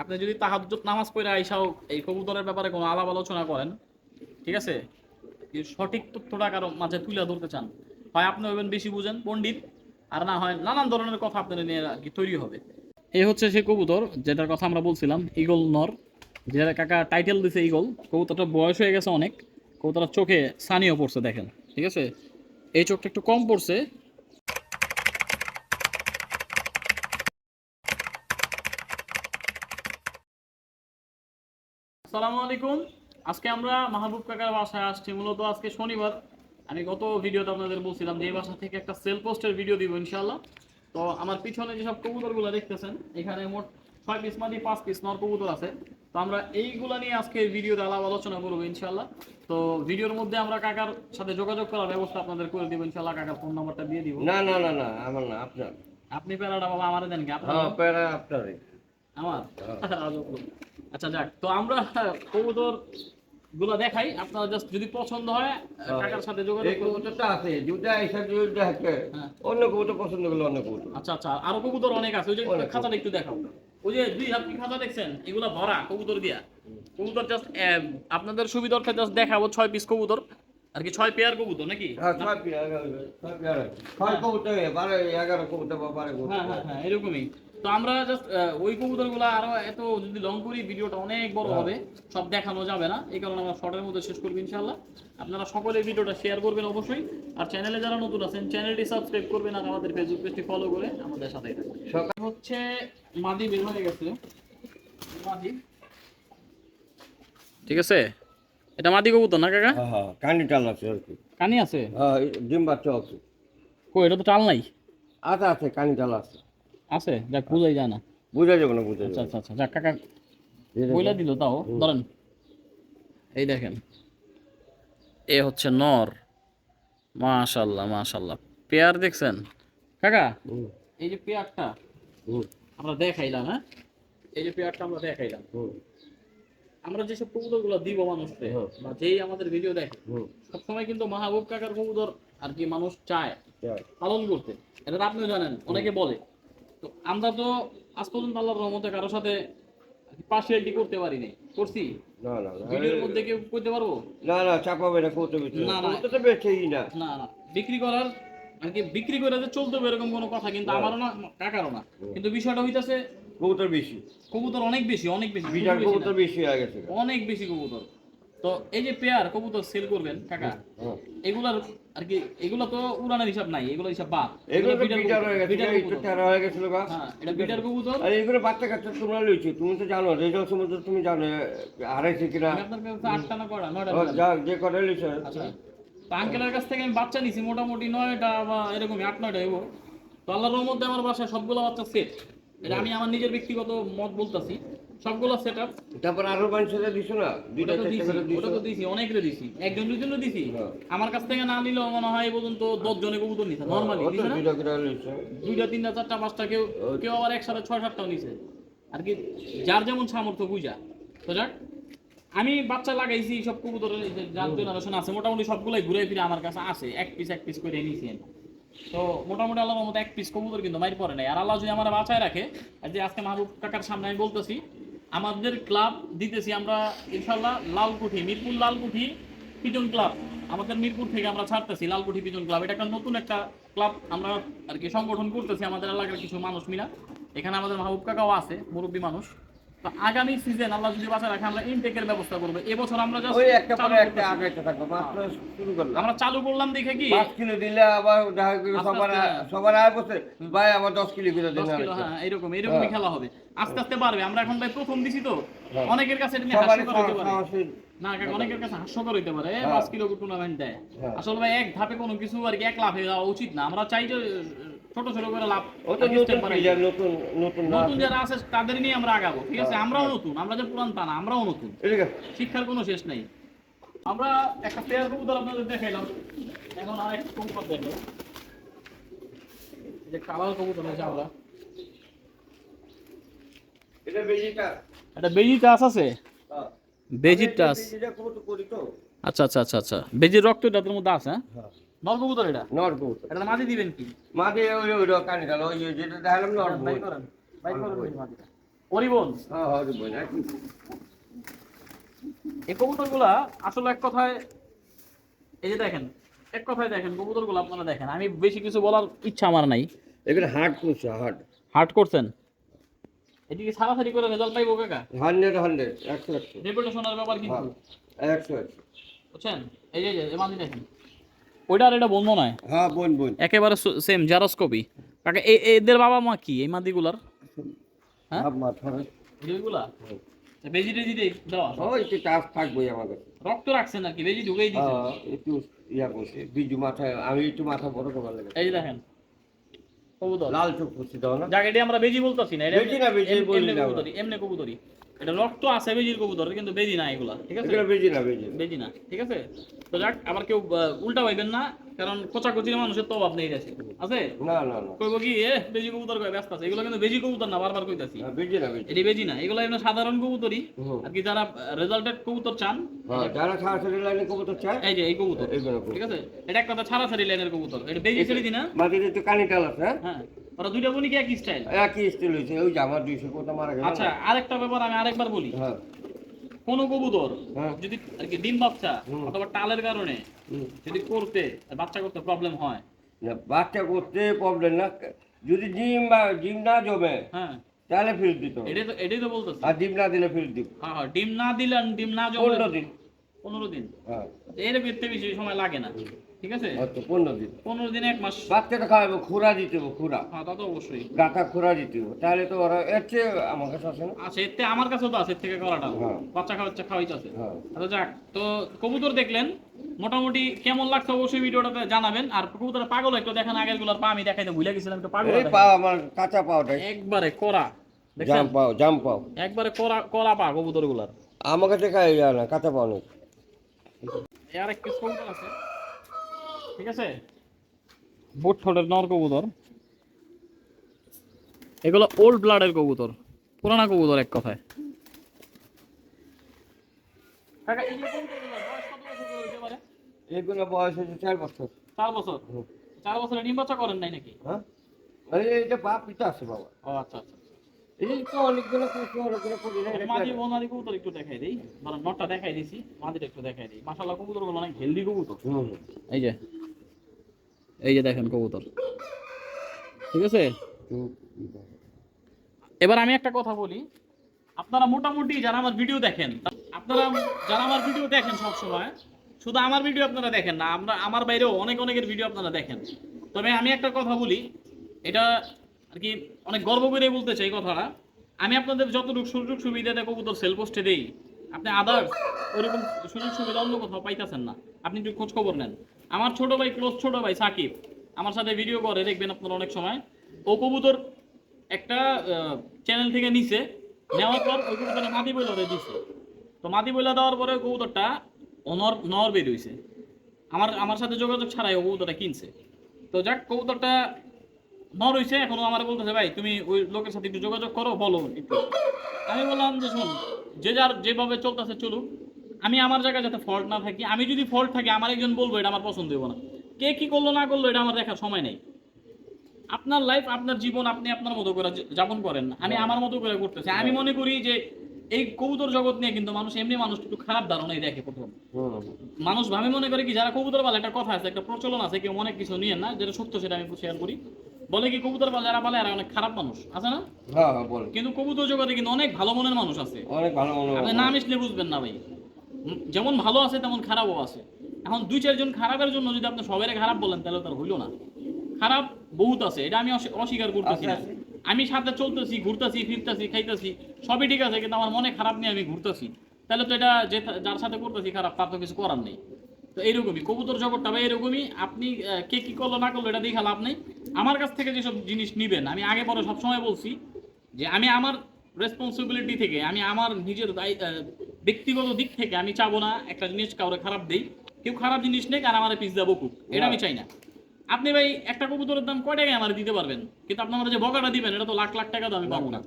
আপনি যদি তাহাজ্জুদ নামাজ পড়ে আইসাও এই কবুতরের ব্যাপারে কোনো আলাপ আলোচনা করেন, ঠিক আছে? সঠিক তথ্যটা কারও মাঝে তুলে ধরতে চান। হয় আপনি হইবেন বেশি বুঝেন, পণ্ডিত, আর না হয় নানান ধরনের কথা আপনাদের নিয়ে আর কি তৈরি হবে। এই হচ্ছে সেই কবুতর, যেটার কথা আমরা বলছিলাম ইগল নর। যেটা কাকা টাইটেল দিছে ইগল কবুতরটা বয়স হয়ে গেছে অনেক কবুতরটা চোখে স্থানীয় পড়ছে দেখেন, ঠিক আছে? এই চোখটা একটু কম পড়ছে আসসালামু আলাইকুম। আজকে আমরা মাহবুব কাকার বাসায় আসছি। মূলত আজকে শনিবার। আমি গত ভিডিওতে আপনাদের বলছিলাম যে এই বাসা থেকে একটা সেল পোস্টের ভিডিও দিব ইনশাআল্লাহ। তো আমার পিছনে যেসব কবুতরগুলো দেখতেছেন এখানে মোট ছয় পিস মাদি পাঁচ পিস নর কবুতর আছে। তো আমরা এইগুলা নিয়ে আজকে ভিডিওতে আলাপ আলোচনা করব ইনশাআল্লাহ। তো ভিডিওর মধ্যে আমরা কাকার সাথে যোগাযোগ করার ব্যবস্থা আপনাদের করে দিব ইনশাল্লাহ কাকার ফোন নাম্বারটা দিয়ে দিব। না না না না আমার না আপনার। আপনি প্যারাটা বাবা আমার দেন কি? আপনার হ্যাঁ প্যারা আপনারই। আমার? আচ্ছা যাক। তো আমরা কবুতরগুলো দেখাই। আপনারা জাস্ট যদি পছন্দ হয় কাকার সাথে যোগাযোগ এই কবুতরটা আছে এসে হ্যাঁ। অন্য কবুতর পছন্দ করলে অন্য কবুতর। আচ্ছা আচ্ছা আরও কবুতর অনেক আছে। ওই যে। একটু দেখাও। ওই যে দুই হাত খাঁচা দেখছেন? এগুলা ভরা কবুতর দিয়া। কবুতর জাস্ট আপনাদের সুবিধার্থে জাস্ট দেখাবো ছয় পিস কবুতর। আর কি ছয় পেয়ার কবুতর নাকি? হ্যাঁ ছয় পেয়ার ছয় কবুতর বারো এগারো কবুতর বারো হ্যাঁ হ্যাঁ হ্যাঁ এরকমই। তো আমরা জাস্ট ওই কবুতরগুলো আরও এত যদি লং করি ভিডিওটা অনেক বড় হবে। সব দেখানো যাবে না। এই কারণে আমরা শর্টের মধ্যে শেষ করব ইনশাল্লাহ আপনারা সকলে ভিডিওটা শেয়ার করবেন অবশ্যই। আর চ্যানেলে যারা নতুন আছেন চ্যানেলটি সাবস্ক্রাইব করবেন আর আমাদের ফেসবুক পেজটি ফলো করে আমাদের সাথে থাকবেন। সকাল হচ্ছে মাদি বের হয়ে গেছে। মাদি। ঠিক আছে? এটা মাদি কবুতর না কাকা? হ্যাঁ হ্যাঁ কান্দি টাল আছে আর কি। কানি আছে? হ্যাঁ ডিম বাচ্চা আছে। কই এটা তো টাল নাই? আছে আছে কানি টাল আছে। আছে? যাক বুঝাই যায় না। বুঝা যাবে না বুঝা আচ্ছা আচ্ছা আচ্ছা যাক কাকা বইলা দিল তাও ধরেন। এই দেখেন। এ হচ্ছে নর। মাশাল্লাহ মাশাল্লাহ। পেয়ার দেখছেন? কাকা এই যে পেয়ারটা আমরা দেখাইলাম হ্যাঁ? এই যে পেয়ারটা আমরা দেখাইলাম। আমরা যেসব কবুতরগুলো দিব মানুষকে। বা যেই আমাদের ভিডিও দেখে সবসময় কিন্তু মাহবুব কাকার কবুতর আর কি মানুষ চায় পালন করতে। এটা আপনিও জানেন অনেকে বলে। তো আমরা তো আজ পর্যন্ত আল্লাহর রহমতে কারোর সাথে পার্সিয়ালিটি করতে পারিনি। করছি? না না ভিডিওর মধ্যে কেউ করতে পারব? না না চাপাবে না বেশি না, না। না। না। না বিক্রি করার আর কি বিক্রি করে যে চলতে হবে এরকম কোনো কথা কিন্তু আমারও না কাকারও না। কিন্তু বিষয়টা হইতাছে কবুতর বেশি। কবুতর অনেক বেশি অনেক বেশি বিটার কবুতর বেশি হয়ে গেছে। অনেক বেশি কবুতর। তো এই যে পেয়ার কবুতর সেল করবেন কাকা হ্যাঁ। এগুলার আর কি এগুলো তো উড়ানের হিসাব নাই এগুলো হিসাব বাদ। এগুলো বিটার হয়ে গেছে বিটার কবুতর। হয়ে গেছিল গা। হ্যাঁ এটা বিটার কবুতর। আর এগুলো বাচ্চা কাচ্চা তোমরা লইছো তুমি তো জানো রেজাল্ট সময় তো তুমি জানো হারাইছে কিনা। আপনার কাছে আটটা না করা নয়টা যা যে করে লইছো। আচ্ছা তো আঙ্কেলের কাছ থেকে আমি বাচ্চা নিছি মোটামুটি নয়টা বা এরকমই আট নয়টা এবো তো আল্লাহর রহমতে আমার বাসায় সবগুলো বাচ্চা সেট এটা আমি আমার নিজের ব্যক্তিগত মত বলতাছি। সবগুলো সেট আপ তারপর আরও মানুষের দিছো না? দুইটা ওটা তো দিছি করে দিছো। ওটা তো দিছি অনেকরে দিছি। একজন দুজন দিছি। হ্যাঁ। আমার কাছ থেকে না নিলেও মনে হয় পর্যন্ত দশ জনে কবুতর নিছে। নর্মালি ও তো দিছে না? দুইটা করে লইছো দুইটা তিনটা চারটা পাঁচটা কেউ কেউ আবার একসাথে ছয় সাতটাও নিছে। আর কি যার যেমন সামর্থ্য বুঝা। যাক আমি বাচ্চা লাগাইছি সব কবুতরের যার জেনারেশন আছে মোটামুটি সবগুলাই ঘুরে ফিরে আমার কাছে আছে। এক পিস এক পিস করে আমি। তো মোটামুটি আল্লাহর মতো এক পিস কবুতর কিন্তু মাইর পরে নাই। আর আল্লাহ যদি আমার বাঁচায় রাখে যে আজকে মাহবুব কাকার সামনে আমি বলতেছি আমাদের ক্লাব দিতেছি আমরা ইনশাল্লাহ লালকুঠি, মিরপুর লালকুঠি পিজন ক্লাব আমাদের মিরপুর থেকে আমরা ছাড়তেছি লালকুঠি পিজন ক্লাব এটা একটা নতুন একটা ক্লাব আমরা আর কি সংগঠন করতেছি আমাদের এলাকার কিছু মানুষ মিলা। এখানে আমাদের মাহবুব কাকাও আছে, মুরব্বী মানুষ। আগামী সিজন আল্লাহ যদি বাঁচা রাখে আমরা ইনটেকের ব্যবস্থা করব। এবছর আমরা ওই একটা পরে একটা আগাইতে থাকব শুরু করলাম। আমরা চালু করলাম দেখে কি? পাঁচ কিলো দিলে আবার আস্তে সবার আয় বসে ভাই আবার দশ কিলো করে দিন কিলো হ্যাঁ এরকম এরকমই খেলা হবে। আস্তে আস্তে বাড়বে। আমরা এখন ভাই প্রথম দিছি তো। হ্যাঁ। অনেকের কাছে এটা হাস্যকর হইতে পারে। না অনেকের কাছে হাস্যকর হইতে পারে। হ্যাঁ। পাঁচ কিলো টুর্নামেন্ট দেয়। হ্যাঁ। আসলে ভাই এক ধাপে কোনো কিছু আর কি এক লাভ হয়ে যাওয়া উচিত না। আমরা চাই যে ছোট ছোট করে লাভ ও তো আর কি নতুন step বাড়াই। player, নতুন নতুন না নতুন যারা আছে তাদের নিয়ে আমরা আগাবো ঠিক আছে? হ্যাঁ, আমরাও নতুন আমরা যে পুরান তা না আমরাও নতুন। এদিকে শিক্ষার কোনো শেষ নেই। আমরা একটা পেয়ার কবুতর আপনাদের দেখাইলাম। এখন আর একটা কবুতর দেখো এই যে কালার কবুতর আছে আমরা। এটা বেজিটা। একটা বেজি টাস আছে? হ্যাঁ। বেজির টাস। বেজিটা কবুতর করি তো। আচ্ছা আচ্ছা আচ্ছা আচ্ছা। বেজির রক্ত এটার মধ্যে আছে হ্যাঁ। কবুতর এটা? নর কবুতর। এটা মাঝে দিবেন কি? মাঝে ওই ওই কানি গেল ওই যেটা দেখালাম নর বাই করেন বাই করেন ওই মাঝিটা। হ্যাঁ এই কবুতরগুলা আসলে এক কথায় এই যে দেখেন এক কথায় দেখেন কবুতরগুলো আপনারা দেখেন। আমি বেশি কিছু বলার ইচ্ছা আমার নাই। এখানে হার্ট করছে হার্ট হার্ট করছেন? এদিকে সারাসারি করে রেজাল্ট পাইবো কাকা? হান্ড্রেড হান্ড্রেড একশো একশো। রেপুটেশনের ব্যাপার কিন্তু। হ্যাঁ একশো একশো। বুঝছেন? এই যে এই এমানি দেখেন। ওইটা আর এটা বন্ধ নয়। হ্যাঁ বোন বোন একেবারে সেম জারোস্কোপি কাকা এ- এদের বাবা মা কি? এই মাদিগুলার? হ্যাঁ? মাথা এইগুলা? বেজি টেজি দেই দেওয়া ও একটু আমার কাছে রক্ত রাখছেন আর কি বেজি ঢুকেই দিচ্ছে হ্যাঁ একটু ইয়া করছে বিজু মাথায় আমি একটু মাথা বড় লাগে এই দেখেন। কবুতর। লাল চোখ করছি দাও না। জায়গাটি আমরা বেজি বলতাছি না এটা বেজি না, বেজি বলি না। এমনি কবুতরি এটা রক্ত আছে বেজির কবুতর কিন্তু বেজি না এগুলা ঠিক আছে? বেজি না বেজি না। বেজি না ঠিক আছে? তো যাক আবার কেউ উল্টা পাইবেন না। কারণ কোচাকুচির মানুষের তো অভাব নেই দেশে। আছে? না না না। কইব কি এ বেজি কবুতর কয় ব্যস্ত আছে। এগুলো কিন্তু বেজি কবুতর না বারবার কইতাছি। না, বেজি না বেজি। এটি বেজি না। এগুলো এমনি সাধারণ কবুতরই। আর কি যারা রেজাল্টেড কবুতর চান হ্যাঁ যারা সরাসরি লাইনে কবুতর চায় এই যে এই কবুতর। ঠিক আছে? এটা একটা কথা ছাড়াছাড়ি লাইনের কবুতর। এটা বেজি ছেড়ে দি না? মাটির একটু কানি টাল আছে হ্যাঁ? হ্যাঁ। ওরা দুইটা বলি কি একই স্টাইল একই স্টিল হয়েছে ওই যে আমার দুইশো কোটা মারা গেল। আচ্ছা আরেকটা ব্যাপার আমি আরেকবার বলি। হ্যাঁ। কোন কবুতর হ্যাঁ। যদি আর কি ডিম বাচ্চা অথবা টালের কারণে যদি করতে বাচ্চা করতে প্রবলেম হয়। বাচ্চা করতে প্রবলেম না। যদি ডিম বা ডিম না জমে হ্যাঁ। তাহলে ফেরত দিতে হবে। এটাই তো এটাই তো বলতো আর ডিম না দিলে ফেরত দিব। হ্যাঁ হ্যাঁ ডিম না দিলে ডিম না জমে পনেরো দিন। পনেরো দিন। হ্যাঁ। এর বেশি সময় লাগে না। ঠিক আছে? পনেরো দিন। পনেরো দিন এক মাস। বাচ্চাটা খাওয়াবো খুরা দিতে হবে খুরা। হ্যাঁ তা তো অবশ্যই। গাঁথা খুরা দিতে হবে। তাহলে তো ওরা এর চেয়ে আমার কাছে আসে না। আচ্ছা এতে আমার কাছেও তো আছে এর থেকে করাটা হ্যাঁ। বাচ্চা খাওয়াচ্ছে খাওয়াইতে আছে। হ্যাঁ। আচ্ছা যাক। তো কবুতর দেখলেন। মোটামুটি কেমন লাগছে অবশ্যই ভিডিওটাতে জানাবেন। আর কবুতর পাগল একটু দেখেন আগেরগুলার পা আমি দেখাইতে ভুলে গেছিলাম একটু পাগল পাও আমার কাঁচা পাওটাই একবারে করা জাম পাও জাম পাও। একবারে করা করা পা কবুতরগুলার আমার কাছে খাই না কাঁচা পাও নেই। আর এক পিস কবুতর আছে। ঠিক আছে? বোট ঠোঁটের নর কবুতর। এগুলো ওল্ড ব্লাডের কবুতর পুরানা কবুতর এক কথায়? এগুলো বয়স হয়েছে চার বছর। চার বছর? চার বছরে ডিম বাচ্চা করেন নাই নাকি? হ্যাঁ? এটা বাপ পিতা আছে বাবা ও আচ্ছা আচ্ছা এই তো অনেকগুলো অনেকগুলো মাদি কবুতর একটু দেখাই দিই। মানে নটটা দেখাই দিছি মাদিটা একটু দেখাই দিই। মাশাআল্লাহ কবুতরগুলো অনেক হেলদি কবুতর এই যে। এই যে দেখেন কবুতর। ঠিক আছে? এবার আমি একটা কথা বলি। আপনারা মোটামুটি যারা আমার ভিডিও দেখেন, আপনারা যারা আমার ভিডিও দেখেন সব সময় শুধু আমার ভিডিও আপনারা দেখেন না, আমরা, আমার বাইরেও অনেক অনেকের ভিডিও আপনারা দেখেন। তবে আমি একটা কথা বলি, এটা আর কি অনেক গর্ব করে বলতে চাই কথাটা। আমি আপনাদের যতটুকু সুযোগ সুবিধা দেয় কবুতর সেল পোস্টে দেই আপনি আদার্স ওইরকম সুযোগ সুবিধা অন্য কোথাও পাইতেছেন না। আপনি একটু খোঁজ খবর নেন। আমার ছোট ভাই ক্লোজ ছোট ভাই, সাকিব, আমার সাথে ভিডিও করে, দেখবেন আপনারা অনেক সময়। ও কবুতর একটা চ্যানেল থেকে নিছে, নেওয়ার পর ওই কবুতরটা মাটি বইলা দিচ্ছে তো মাটি বইলা দেওয়ার পরে কবুতরটা অনর, নর বের হইছে। আমার আমার সাথে যোগাযোগ ছাড়াই ও কবুতরটা কিনছে। তো যাক, কবুতরটা নর হইছে, এখনও আমার বলতেছে, ভাই, তুমি ওই লোকের সাথে একটু যোগাযোগ করো, বলো আমি বললাম যে, শোন, যে যার যেভাবে চলতেছে চলুক। আমি আমার জায়গায় যাতে ফল্ট না থাকি, আমি যদি ফল্ট থাকি, আমার একজন বলব, এটা আমার পছন্দ হইব না। কে কি করল, না করল, এটা আমার দেখার সময় নেই। আপনার লাইফ আপনার জীবন, আপনি আপনার মতো করে যাপন করেন আমি আমার মতো করে করতেছি। আমি মনে করি যে, এই কবুতর জগৎ নিয়ে কিন্তু মানুষ এমনি মানুষ একটু খারাপ ধারণাই দেখে প্রথম। মানুষ ভাবে মনে করে কি, যারা কবুতর পালে, একটা কথা আছে, একটা প্রচলন আছে, কেউ অনেক কিছু নিয়ে না, যেটা সত্য সেটা আমি শেয়ার করি। বলে কি কবুতর পালে যারা এরা অনেক খারাপ মানুষ আছে না? হ্যাঁ হ্যাঁ বল। কিন্তু কবুতর জগতে কিন্তু অনেক ভালো মনের মানুষ আছে। অনেক ভালো মনে হয়। আপনি না মিশলে বুঝবেন না ভাই। যেমন ভালো আছে তেমন খারাপও আছে। এখন দুই চারজন খারাপের জন্য যদি আপনি সবাই খারাপ বলেন তাহলে তার হইল না। খারাপ বহুত আছে এটা আমি অস্বীকার করতেছি না। আমি সাথে চলতেছি ঘুরতেছি ফিরতেছি খাইতেছি সবই ঠিক আছে কিন্তু আমার মনে খারাপ নিয়ে আমি ঘুরতেছি। তাহলে তো এটা যে যার সাথে করতেছি খারাপ তার তো কিছু করার নেই। তো এইরকমই কবুতর জগৎটা ভাই এরকমই আপনি কে কি করল না করল এটা দেখে লাভ নেই। আমার কাছ থেকে যেসব জিনিস নিবেন আমি আগে পরে সবসময় বলছি যে আমি আমার রেসপন্সিবিলিটি থেকে আমি আমার নিজের ব্যক্তিগত দিক থেকে আমি চাবো না একটা জিনিস কাউরে খারাপ দেই। কেউ খারাপ জিনিস নেই আর আমার পিস দেবো কুক এটা আমি চাই না। আপনি ভাই একটা কবুতরের দাম কয় টাকায় আমার দিতে পারবেন? কিন্তু আপনি যে বকাটা দিবেন এটা তো লাখ লাখ টাকা তো আমি পাবো না।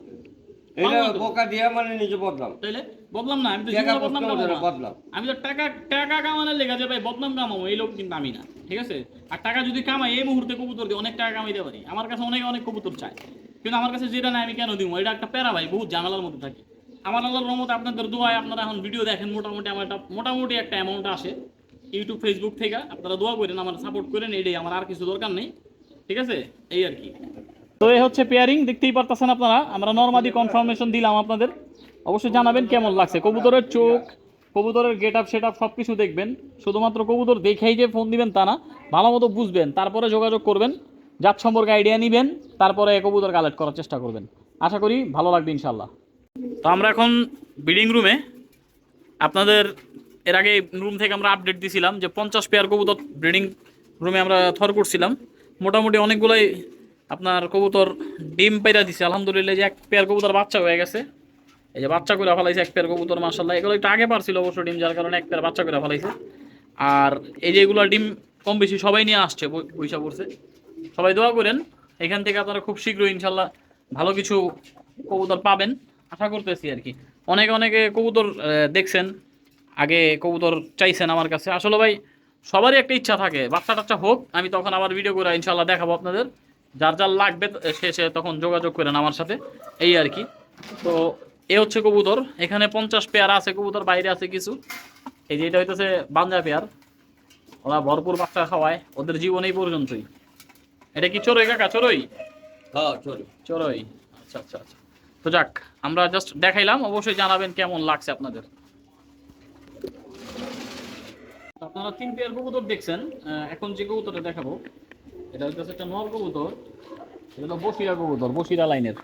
এটা বোকা দিয়া মানে নিজে বদলাম। তাইলে? বদলাম না আমি তো টাকা জীবনে বদনাম কামাবো বদলাম। আমি তো টাকা টাকা কামানোর যে ভাই বদনাম কামাবো এই লোক কিন্তু আমি না ঠিক আছে? আর টাকা যদি কামাই এই মুহূর্তে কবুতর দিয়ে অনেক টাকা কামাইতে পারি। আমার কাছে অনেক অনেক কবুতর চায়। কিন্তু আমার কাছে যেটা নাই আমি কেন দিব? এটা একটা প্যারা ভাই বহুত ঝামেলার মধ্যে থাকি। আমার আল্লাহর রহমতে আপনাদের দোয়ায় আপনারা এখন ভিডিও দেখেন মোটামুটি আমার একটা মোটামুটি একটা অ্যামাউন্ট আসে ইউটিউব ফেসবুক থেকে। আপনারা দোয়া করেন আমার সাপোর্ট করেন এটাই আমার আর কিছু দরকার নেই ঠিক আছে? এই আর কি। তো এই হচ্ছে পেয়ারিং দেখতেই পারতেছেন আপনারা। আমরা নর্মালি কনফার্মেশন দিলাম আপনাদের। অবশ্যই জানাবেন কেমন লাগছে। কবুতরের চোখ, কবুতরের গেট আপ সেট আপ সব কিছু দেখবেন। শুধুমাত্র কবুতর দেখেই যে ফোন দিবেন তা না ভালো মতো বুঝবেন। তারপরে যোগাযোগ করবেন, জাত সম্পর্কে আইডিয়া নেবেন, তারপরে কবুতর কালেক্ট করার চেষ্টা করবেন। আশা করি ভালো লাগবে ইনশাল্লাহ তো আমরা এখন বিডিং রুমে আপনাদের, এর আগে রুম থেকে আমরা আপডেট দিছিলাম যে পঞ্চাশ পেয়ার কবুতর ব্রিডিং রুমে আমরা থর করছিলাম। মোটামুটি অনেকগুলোই আপনার কবুতর ডিম পেরা দিছে, আলহামদুলিল্লাহ যে এক পেয়ার কবুতর বাচ্চা হয়ে গেছে। এই যে বাচ্চা করে ফেলাইছে এক পেয়ার কবুতর মাসাল্লাহ এগুলো একটু আগে পারছিল অবশ্য ডিম, যার কারণে এক পেয়ার বাচ্চা করে ফেলাইছে। আর এই যে এগুলো ডিম কম বেশি সবাই নিয়ে আসছে পয়সা পড়ছে। সবাই দোয়া করেন, এখান থেকে আপনারা খুব শীঘ্রই ইনশাল্লাহ ভালো কিছু কবুতর পাবেন। আশা করতেছি আর কি। অনেকে অনেকে কবুতর দেখছেন, আগে কবুতর চাইছেন আমার কাছে। আসলে ভাই, সবারই একটা ইচ্ছা থাকে বাচ্চা টাচ্চা হোক, আমি তখন আবার ভিডিও করে ইনশাল্লাহ দেখাবো আপনাদের। যার যার লাগবে সে সে তখন যোগাযোগ করেন আমার সাথে। এই আর কি। তো এ হচ্ছে কবুতর। এখানে পঞ্চাশ পেয়ার আছে কবুতর বাইরে আছে কিছু। এই যে এটা হইতেছে বাঞ্জা পেয়ার। ওরা ভরপুর বাচ্চা খাওয়ায় ওদের জীবন এই পর্যন্তই। এটা কি চড়ই কাকা চড়ই? হ্যাঁ চড়ই। আচ্ছা আচ্ছা আচ্ছা। তো যাক আমরা জাস্ট দেখাইলাম অবশ্যই জানাবেন কেমন লাগছে আপনাদের। আপনারা তিন পেয়ার কবুতর দেখছেন এখন যে কবুতরটা দেখাবো। এটা হচ্ছে একটা নর কবুতর এটা বসিরা কবুতর বসিরা লাইনের।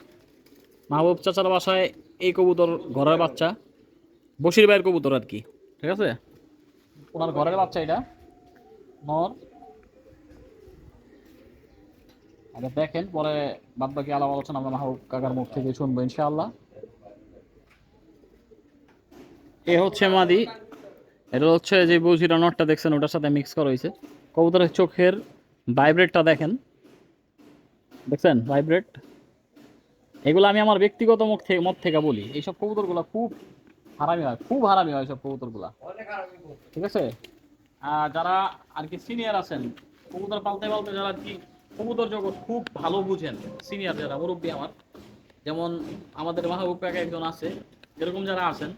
মাহবুব চাচার বাসায় এই কবুতর ঘরের বাচ্চা বসির ভাইয়ের কবুতর আর কি। ঠিক আছে? ওনার ঘরের বাচ্চা এটা নর আগে দেখেন পরে বাদ বাকি আলাপ আলোচনা আমরা মাহবুব কাকার মুখ থেকে শুনব ইনশাআল্লাহ। এ হচ্ছে মাদি এটা হচ্ছে যে বসিরা নটটা দেখছেন ওটার সাথে মিক্স করা হয়েছে। কবুতরের চোখের ভাইব্রেটটা দেখেন। দেখছেন? ভাইব্রেট এগুলো আমি আমার ব্যক্তিগত মুখ থেকে মত থেকে বলি। এইসব কবুতরগুলো খুব হারামি হয়। খুব হারামি হয় সব কবুতরগুলা। ঠিক আছে? যারা আর কি সিনিয়র আছেন, কবুতর পালতে পালতে যারা কি কবুতর জগৎ খুব ভালো বুঝেন সিনিয়র যারা, মুরব্বী আমার। যেমন আমাদের মাহবুব কাকা একজন আছে। এরকম যারা আছেন,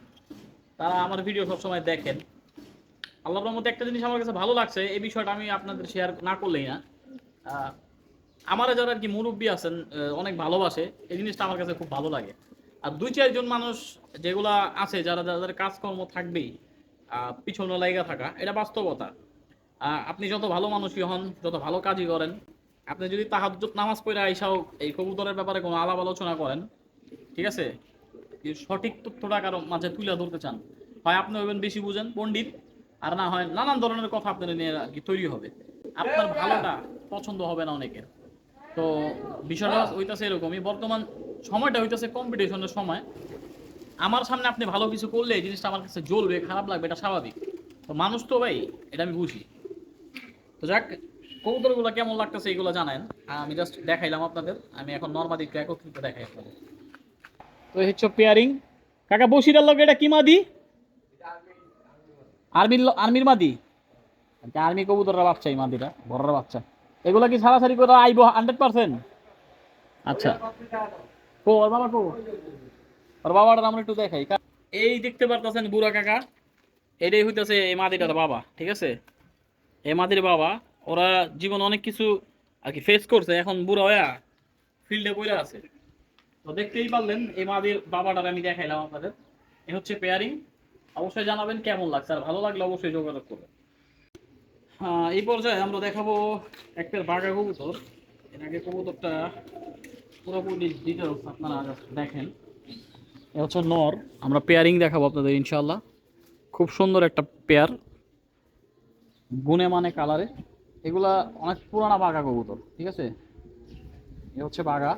তারা আমার ভিডিও সবসময় দেখেন। আল্লাহর রহমতে একটা জিনিস আমার কাছে ভালো লাগছে, এই বিষয়টা আমি আপনাদের শেয়ার না করলেই না। আমার যারা আর কি মুরব্বী আছেন অনেক ভালোবাসে, এই জিনিসটা আমার কাছে খুব ভালো লাগে। আর দুই চারজন মানুষ যেগুলা আছে, যারা যাদের কাজকর্ম থাকবেই পিছনে লাইগা থাকা, এটা বাস্তবতা। আপনি যত ভালো মানুষই হন, যত ভালো কাজই করেন, আপনি যদি তাহাজ্জুদ নামাজ পড়ে আইসাও, এই কবুতরের ব্যাপারে কোনো আলাপ আলোচনা করেন, ঠিক আছে? সঠিক তথ্যটা কারও মাঝে তুলে ধরতে চান, হয় আপনি হইবেন বেশি বুঝেন, পণ্ডিত আর না হয় নানান ধরনের কথা আপনার নিয়ে আর কি তৈরি হবে। আপনার ভালোটা পছন্দ হবে না অনেকের। তো বিষয়টা হইতাছে এরকমই। বর্তমান সময়টা হইতাছে কম্পিটিশনের সময়। আমার সামনে আপনি ভালো কিছু করলে এই জিনিসটা আমার কাছে জ্বলবে খারাপ লাগবে এটা স্বাভাবিক। তো মানুষ তো ভাই এটা আমি বুঝি। তো যাক কবুতরগুলো কেমন লাগতেছে এগুলো জানেন। আমি জাস্ট দেখাইলাম আপনাদের। আমি এখন নর্মালি একটু একত্রিত দেখাই আপনাদের। তো হচ্ছে পেয়ারিং কাকা বসিরার লগে এটা কি মাদি? আর্মির আর্মির মাদি? আচ্ছা আর্মি কবুতরের বাচ্চা এই মাদিটা বড়রা বাচ্চা। এগুলো কি ছাড়াছাড়ি করে আইব হান্ড্রেড পার্সেন্ট আচ্ছা। কো ওর বাবা কো? ওর বাবাটার আমরা একটু দেখাই। এই দেখতে পারতেছেন বুড়া কাকা? এটাই হইতেছে এই মাদিটার বাবা ঠিক আছে? এই মাদির বাবা ওরা জীবন অনেক কিছু আর কি ফেস করছে এখন বুড়া হয়া ফিল্ডে পড়ে আছে। তো দেখতেই পারলেন এই মাদির বাবাটার আমি দেখাইলাম আপনাদের। এ হচ্ছে পেয়ারিং অবশ্যই জানাবেন কেমন লাগছে, আর ভালো লাগলে অবশ্যই যোগাযোগ করবেন। হ্যাঁ এই পর্যায়ে আমরা দেখাবো একটা বাঘা কবুতর। এর আগে কবুতরটা পুরোপুরি ডিটেলস আপনারা দেখেন। এ হচ্ছে নর। আমরা পেয়ারিং দেখাবো আপনাদের ইনশাল্লাহ খুব সুন্দর একটা পেয়ার গুনে মানে কালারে এগুলা অনেক পুরানা বাঘা কবুতর, ঠিক আছে? এ হচ্ছে বাঘা।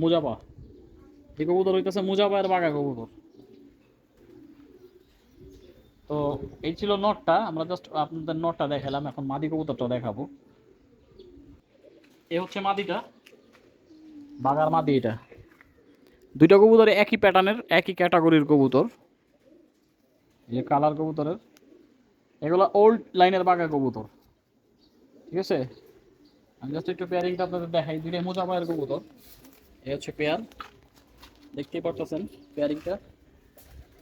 মুজাপা এই কবুতর হইতেছে মুজাপা আর বাঘা কবুতর। তো এই ছিল নটটা, আমরা জাস্ট আপনাদের নটটা দেখালাম, এখন মাদি কবুতরটা দেখাবো। এ হচ্ছে মাদিটা বাগার মাদি এটা। দুইটা কবুতর একই প্যাটার্নের একই ক্যাটাগরির কবুতর। এই কালার কবুতরের। এগুলো ওল্ড লাইনের বাঘা কবুতর। ঠিক আছে? আমি জাস্ট একটু পেয়ারিংটা আপনাদের দেখাই, দুইটাই মোজা পায়ের কবুতর। এই হচ্ছে পেয়ার দেখতেই পারতেছেন পেয়ারিংটা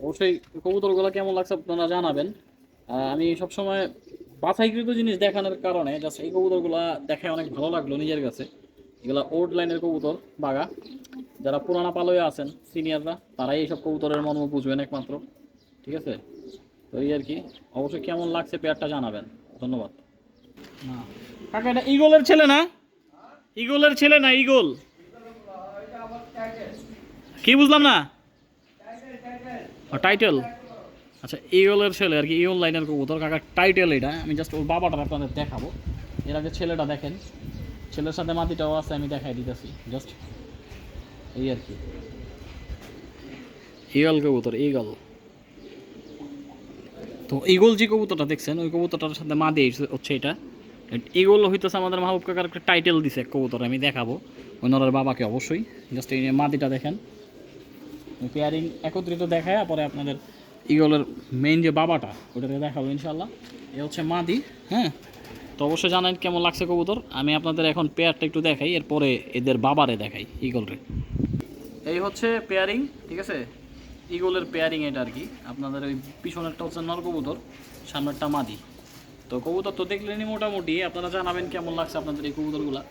অবশ্যই কবুতরগুলো কেমন লাগছে আপনারা জানাবেন। আমি সবসময় বাছাইকৃত জিনিস দেখানোর কারণে জাস্ট এই কবুতরগুলো দেখে অনেক ভালো লাগল নিজের কাছে। এগুলা ওল্ড লাইনের কবুতর বাগা যারা পুরানা পালয়ে আছেন সিনিয়ররা তারাই এইসব কবুতরের মর্ম বুঝবেন একমাত্র। ঠিক আছে? তো এই আর কি। অবশ্যই কেমন লাগছে পেয়ারটা জানাবেন। ধন্যবাদ। কাকা, এটা ইগলের ছেলে না? ইগলের ছেলে না ইগল কি বুঝলাম না? টাইটেল আচ্ছা ইগলের ছেলে আর কি ইগল লাইনের কবুতর, কাকার টাইটেল এটা। আমি জাস্ট ওর বাবাটা আপনাদের দেখাবো। এর আগে ছেলেটা দেখেন। ছেলের সাথে মাটিটাও আছে, আমি দেখাই দিতেছি। জাস্ট এই আর কি। ইগল কবুতর ইগল তো ইগল যে কবুতরটা দেখছেন, ওই কবুতরটার সাথে মা দিয়ে হচ্ছে এটা। ইগল হইতেছে আমাদের মাহবুব কাকার একটা টাইটেল দিছে কবুতর, আমি দেখাবো। ওনার বাবাকে অবশ্যই। জাস্ট এই মাদিটা দেখেন। পেয়ারিং একত্রিত দেখায়, পরে আপনাদের ইগলের মেইন যে বাবাটা ওটাকে দেখাবো ইনশাল্লাহ এ হচ্ছে মাদি হ্যাঁ? তো অবশ্যই জানেন কেমন লাগছে কবুতর। আমি আপনাদের এখন পেয়ারটা একটু দেখাই, এরপরে এদের বাবারে দেখাই ইগলরে এই হচ্ছে পেয়ারিং ঠিক আছে? ইগলের পেয়ারিং এটা আর কি। আপনাদের ওই পিছনেরটা হচ্ছে নর কবুতর, সামনেরটা মাদি। তো কবুতর তো দেখলেনই মোটামুটি, আপনারা জানাবেন কেমন লাগছে আপনাদের এই কবুতরগুলা।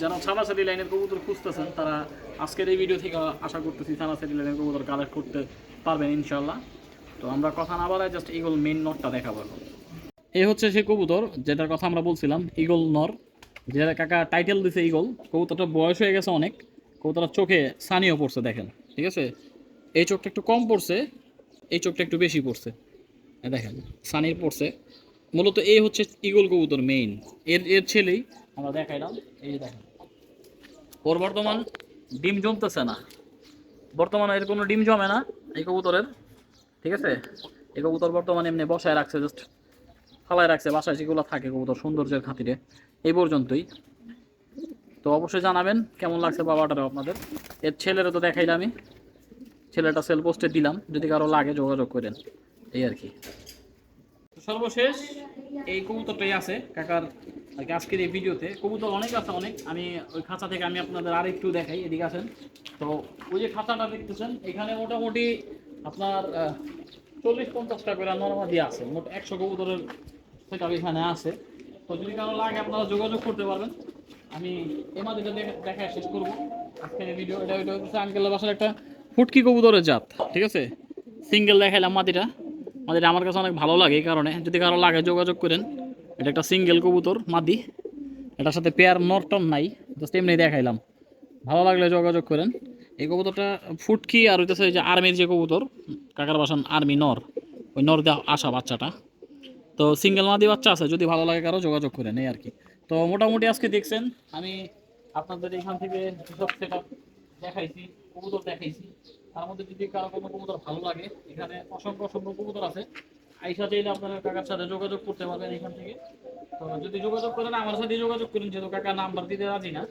যারা ছাড়াছাড়ি লাইনের কবুতর খুঁজতেছেন, তারা আজকের এই ভিডিও থেকে আশা করতেছি ছাড়াছাড়ি লাইনের কবুতর কালেক্ট করতে পারবেন ইনশাল্লাহ তো আমরা কথা না বাড়ায় জাস্ট ইগল মেন নটটা দেখাবো এই হচ্ছে সেই কবুতর, যেটার কথা আমরা বলছিলাম ইগল নর। যেটা কাকা টাইটেল দিছে ইগল কবুতরটা বয়স হয়ে গেছে অনেক। কবুতরটার চোখে সানিও পড়ছে, দেখেন, ঠিক আছে? এই চোখটা একটু কম পড়ছে, এই চোখটা একটু বেশি পড়ছে। দেখেন, সানির পড়ছে। মূলত এই হচ্ছে ইগল কবুতর মেইন এর এর ছেলেই আমরা দেখাইলাম, এই দেখেন। ওর বর্তমান ডিম জমতেছে না। বর্তমানে এর কোনো ডিম জমে না এই কবুতরের, ঠিক আছে? এই কবুতর বর্তমানে এমনি বসায় রাখছে জাস্ট ফালায় রাখছে, বাসায় যেগুলো থাকে কবুতর সৌন্দর্যের খাতিরে। এই পর্যন্তই। তো অবশ্যই জানাবেন কেমন লাগছে বাবাটারও আপনাদের। এর ছেলেরও তো দেখাইলাম আমি ছেলেটা সেল পোস্টে দিলাম, যদি কারও লাগে যোগাযোগ করেন। এই আর কি। সর্বশেষ এই কবুতরটাই আছে। কাকার আজকের এই ভিডিওতে। কবুতর অনেক আছে, অনেক। আমি ওই খাঁচা থেকে আমি আপনাদের আর একটু দেখাই, এদিকে আছেন তো ওই যে খাঁচাটা দেখতেছেন, এখানে মোটামুটি আপনার চল্লিশ পঞ্চাশটা করে নর্মাল দিয়ে আছে। মোট একশো কবুতরের সেটা এখানে আছে। তো যদি কারও লাগে, আপনারা যোগাযোগ করতে পারবেন। আমি এই মাদিটা দেখে শেষ করব। আজকের ভিডিও, এটা এটা হচ্ছে আঙ্কেলের বাসার একটা ফুটকি কবুতরের জাত, ঠিক আছে? সিঙ্গেল দেখাইলাম মাদিটা মাদিটা আমার কাছে অনেক ভালো লাগে এই কারণে। যদি কারও লাগে, যোগাযোগ করেন। এটা একটা সিঙ্গেল কবুতর, মাদি। এটার সাথে পেয়ার নরটন নাই জাস্ট এমনি দেখাইলাম। ভালো লাগলে যোগাযোগ করেন। এই কবুতরটা ফুটকি আর হইতেছে যে আর্মির যে কবুতর, কাকার বাসান আর্মি নর, ওই নর দেওয়া আসা বাচ্চাটা। তো সিঙ্গেল মাদি বাচ্চা আছে, যদি ভালো লাগে কারও, যোগাযোগ করেন, এই আর কি। তো মোটামুটি আজকে দেখছেন, আমি আপনাদের এখান থেকে দেখাইছি, কবুতর দেখাইছি তার মধ্যে যদি কারও কোনো কবুতর ভালো লাগে, এখানে অসংখ্য অসংখ্য কবুতর আছে। আইসা চাইলে আপনারা কাকার সাথে যোগাযোগ করতে পারবেন এখান থেকে। তো যদি যোগাযোগ করেন, আমার সাথে যোগাযোগ করেন, যেহেতু কাকা নাম্বার দিতে রাজি না,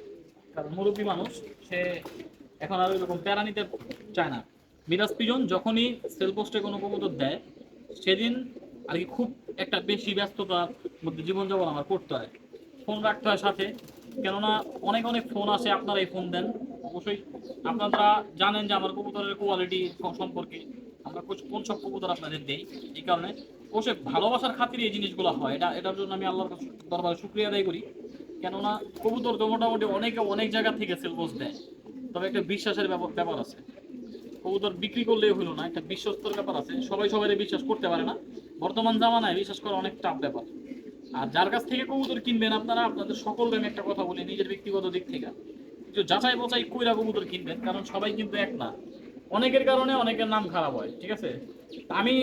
কারণ মুরব্বী মানুষ, সে এখন আর ওইরকম প্যারা নিতে চায় না। মিরাজ পিজন যখনই সেল পোস্টে কোনো কবুতর দেয়, সেদিন আর কি খুব একটা বেশি ব্যস্ততার মধ্যে জীবনযাপন আমার করতে হয়। ফোন রাখতে হয় সাথে, কেননা অনেক অনেক ফোন আসে আপনারা এই ফোন দেন। অবশ্যই আপনারা জানেন যে আমার কবুতরের কোয়ালিটি সম্পর্কে। আমরা কোন সব কবুতর আপনাদের দেই? এই কারণে অবশ্যই ভালোবাসার খাতিরে এই জিনিসগুলো হয়। এটা এটার জন্য আমি আল্লাহর দরবারে শুক্রিয়া আদায় করি। কেননা কবুতর তো মোটামুটি অনেকে অনেক জায়গা থেকে সেল পোস্ট দেয়। তবে একটা বিশ্বাসের ব্যাপার আছে। কবুতর বিক্রি করলেই হলো না, একটা বিশ্বস্তর ব্যাপার আছে। সবাই সবাই বিশ্বাস করতে পারে না। বর্তমান জামানায় বিশ্বাস করা অনেক টাফ ব্যাপার। আর যার কাছ থেকে কবুতর কিনবেন আপনারা, আপনাদের সকলকে আমি একটা কথা বলি, নিজের ব্যক্তিগত দিক থেকে। একটু যাচাই বাছাই কইরা কবুতর কিনবেন, কারণ সবাই কিন্তু এক না। অনেকের কারণে অনেকের নাম খারাপ হয়, ঠিক আছে? আমি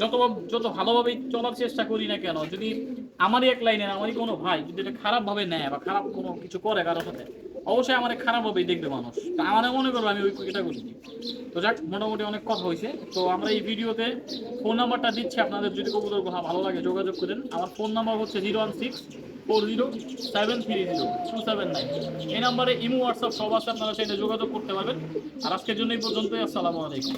যত যত ভালোভাবে চলার চেষ্টা করি না কেন, যদি আমারই এক লাইনের, আমারই কোনো ভাই যদি এটা খারাপভাবে নেয় বা খারাপ কোনো কিছু করে কারোর সাথে, অবশ্যই আমার খারাপভাবেই দেখবে মানুষ। তা আমার মনে করব আমি ওই এটা করিনি তো যাক, মোটামুটি অনেক কথা হয়েছে। তো আমরা এই ভিডিওতে ফোন নাম্বারটা দিচ্ছি। আপনাদের যদি কবুতর ভালো লাগে, যোগাযোগ করেন। আমার ফোন নাম্বার হচ্ছে zero one six four zero seven three zero two seven nine এই নাম্বারে ইমো, হোয়াটসঅ্যাপ, সব আছে, আপনারা সেটা যোগাযোগ করতে পারবেন। আর আজকের জন্য এই পর্যন্তই, আসসালামু আলাইকুম।